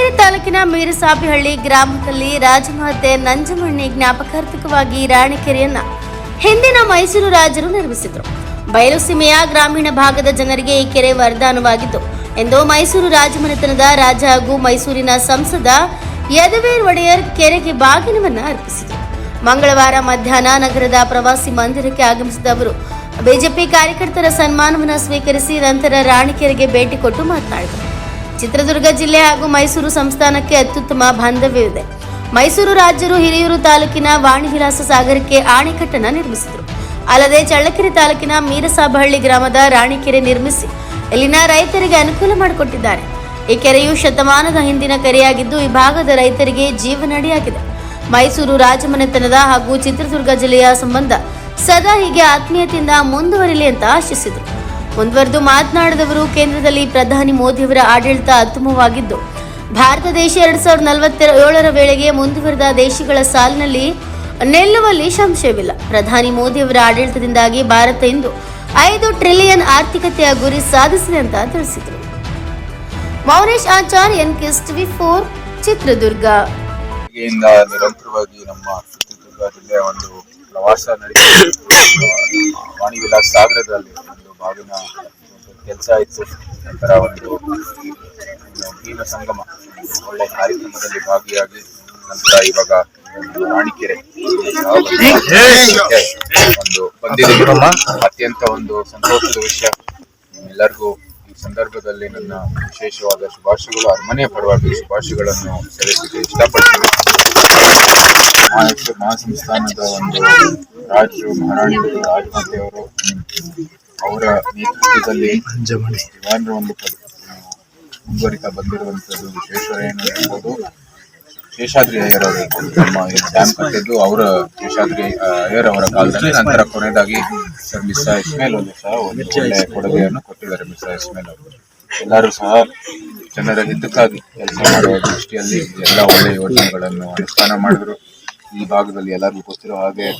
ಚಳ್ಳಕೆರೆ ತಾಲೂಕಿನ ಮೀರಸಾಪಿಹಳ್ಳಿ ಗ್ರಾಮದಲ್ಲಿ ರಾಜಮಾತೆ ನಂಜಮಣ್ಣಿ ಜ್ಞಾಪಕಾರ್ಥಕವಾಗಿ ರಾಣಿಕೆರೆಯನ್ನ ಹಿಂದಿನ ಮೈಸೂರು ರಾಜರು ನಿರ್ಮಿಸಿದರು. ಬಯಲುಸೀಮೆಯ ಗ್ರಾಮೀಣ ಭಾಗದ ಜನರಿಗೆ ಈ ಕೆರೆ ವರದಾನವಾಗಿತ್ತು ಎಂದು ಮೈಸೂರು ರಾಜಮನೆತನದ ರಾಜ ಹಾಗೂ ಮೈಸೂರಿನ ಸಂಸದ ಯದುವೀರ್ ಒಡೆಯರ್ ಕೆರೆಗೆ ಬಾಗಿನವನ್ನ ಅರ್ಪಿಸಿದರು. ಮಂಗಳವಾರ ಮಧ್ಯಾಹ್ನ ನಗರದ ಪ್ರವಾಸಿ ಮಂದಿರಕ್ಕೆ ಆಗಮಿಸಿದ ಅವರು, ಬಿಜೆಪಿ ಕಾರ್ಯಕರ್ತರ ಸನ್ಮಾನವನ್ನು ಸ್ವೀಕರಿಸಿ ನಂತರ ರಾಣಿಕೆರೆಗೆ ಭೇಟಿ ಕೊಟ್ಟು ಮಾತನಾಡಿದರು. ಚಿತ್ರದುರ್ಗ ಜಿಲ್ಲೆ ಹಾಗೂ ಮೈಸೂರು ಸಂಸ್ಥಾನಕ್ಕೆ ಅತ್ಯುತ್ತಮ ಬಾಂಧವ್ಯವಿದೆ. ಮೈಸೂರು ರಾಜ್ಯರು ಹಿರಿಯೂರು ತಾಲೂಕಿನ ವಾಣಿವಿಲಾಸ ಸಾಗರಕ್ಕೆ ಆಣೆಕಟ್ಟನ್ನು ನಿರ್ಮಿಸಿದರು. ಅಲ್ಲದೆ ಚಳ್ಳಕೆರೆ ತಾಲೂಕಿನ ಮೀರಸಾಬಹಳ್ಳಿ ಗ್ರಾಮದ ರಾಣಿಕೆರೆ ನಿರ್ಮಿಸಿ ಇಲ್ಲಿನ ರೈತರಿಗೆ ಅನುಕೂಲ ಮಾಡಿಕೊಟ್ಟಿದ್ದಾರೆ. ಈ ಕೆರೆಯು ಶತಮಾನದ ಹಿಂದಿನ ಕೆರೆಯಾಗಿದ್ದು, ಈ ಭಾಗದ ರೈತರಿಗೆ ಜೀವನಡಿಯಾಗಿದೆ. ಮೈಸೂರು ರಾಜಮನೆತನದ ಹಾಗೂ ಚಿತ್ರದುರ್ಗ ಜಿಲ್ಲೆಯ ಸಂಬಂಧ ಸದಾ ಹೀಗೆ ಆತ್ಮೀಯತೆಯಿಂದ ಮುಂದುವರಿಲಿ ಅಂತ ಆಶಿಸಿದರು. ಮುಂದುವರೆದು ಮಾತನಾಡಿದವರು ಕೇಂದ್ರದಲ್ಲಿ ಪ್ರಧಾನಿ ಮೋದಿಯವರ ಆಡಳಿತ ಅತ್ಯುಮವಾಗಿದ್ದು ಭಾರತ ದೇಶ ಎರಡ್ ಸಾವಿರದ ನಲವತ್ತ ಏಳರ ವೇಳೆಗೆ ಮುಂದುವರೆದ ದೇಶಗಳ ಸಾಲಿನಲ್ಲಿ ನಿಲ್ಲುವಲ್ಲಿ ಸಂಶಯವಿಲ್ಲ. ಪ್ರಧಾನಿ ಮೋದಿಯವರ ಆಡಳಿತದಿಂದಾಗಿ ಭಾರತ ಇಂದು ಐದು ಟ್ರಿಲಿಯನ್ ಆರ್ಥಿಕತೆಯ ಗುರಿ ಸಾಧಿಸಿದೆ ಅಂತ ತಿಳಿಸಿದರು. ಮೌನೇಶ್ ಆಚಾರ್, ಎನ್ ಕಿಸ್ಟ್ ಟಿವಿ ಫೋರ್, ಚಿತ್ರದುರ್ಗ. ನಿರಂತರವಾಗಿ ನಮ್ಮ ಚಿತ್ರದುರ್ಗ ಜಿಲ್ಲೆಯ ಒಂದು ಪ್ರವಾಸ ನಡೆಸಿ ಸಾಗರದಲ್ಲಿ ಒಂದು ಬಾಗಿನ ಕೆಲಸ ಇತ್ತು. ನಂತರ ಒಂದು ಒಂದು ಸಂಗಮ. ಒಳ್ಳೆ ಕಾರ್ಯಕ್ರಮದಲ್ಲಿ ಭಾಗಿಯಾಗಿ ನಂತರ ಇವಾಗ ಒಂದು ರಾಣಿಕೆರೆ. ಒಂದು ಬಂದಿದ್ದೀವಿ. ಅತ್ಯಂತ ಒಂದು ಸಂತೋಷದ ವಿಷಯ. ಎಲ್ಲರಿಗೂ ಈ ಸಂದರ್ಭದಲ್ಲಿ ನನ್ನ ವಿಶೇಷವಾದ ಶುಭಾಶಯಗಳು. ಅರಮನೆಯ ಪರವಾಗಿ ಶುಭಾಶಯಗಳನ್ನು ಸಲ್ಲಿಸಲಿಕ್ಕೆ ಇಷ್ಟಪಡ್ತೀನಿ. ಮಹಾಸಂಸ್ಥಾನದ ಒಂದು ರಾಜರು, ಮಹಾರಾಣಿಗಳು, ರಾಜಮಾತೆಯವರು ಅವರ ನೇತೃತ್ವದಲ್ಲಿ ಜವಾನರ ಒಂದು ಮುಂದುವರಿತಾ ಬಂದಿರುವಂತದ್ದು ವಿಶ್ವೇಶ್ವರಯ್ಯನ ಇರ್ಬೋದು ಶೇಷಾದ್ರಿ ಅಯ್ಯರ್ ಅವರು ನಮ್ಮ ಡ್ಯಾಮ್ ಕಟ್ಟಿದ್ದು. ಅವರ ಶೇಷಾದ್ರಿ ಅಯ್ಯರ್ ಅವರ ಕಾಲದಲ್ಲಿ ನಂತರ ಕೊನೆಯದಾಗಿ ಸರ್ ಮಿಸ್ಸಾ ಇಸ್ಮೇಲ್ ಅವರು ಸಹ ಒಂದು ಒಳ್ಳೆಯ ಕೊಡುಗೆಯನ್ನು ಕೊಟ್ಟಿದ್ದಾರೆ ಮಿಸ್ಸಾ ಇಸ್ಮೇಲ್ ಅವರು. ಎಲ್ಲರೂ ಸಹ ಜನರ ಹಿತಕ್ಕಾಗಿ ಕೆಲಸ ಮಾಡುವ ದೃಷ್ಟಿಯಲ್ಲಿ ಎಲ್ಲ ಒಳ್ಳೆಯ ಯೋಜನೆಗಳನ್ನು ಅನುಷ್ಠಾನ ಮಾಡಿದ್ರು. ಈ ಭಾಗದಲ್ಲಿ ಎಲ್ಲರಿಗೂ ಗೊತ್ತಿರೋ ಹಾಗೆ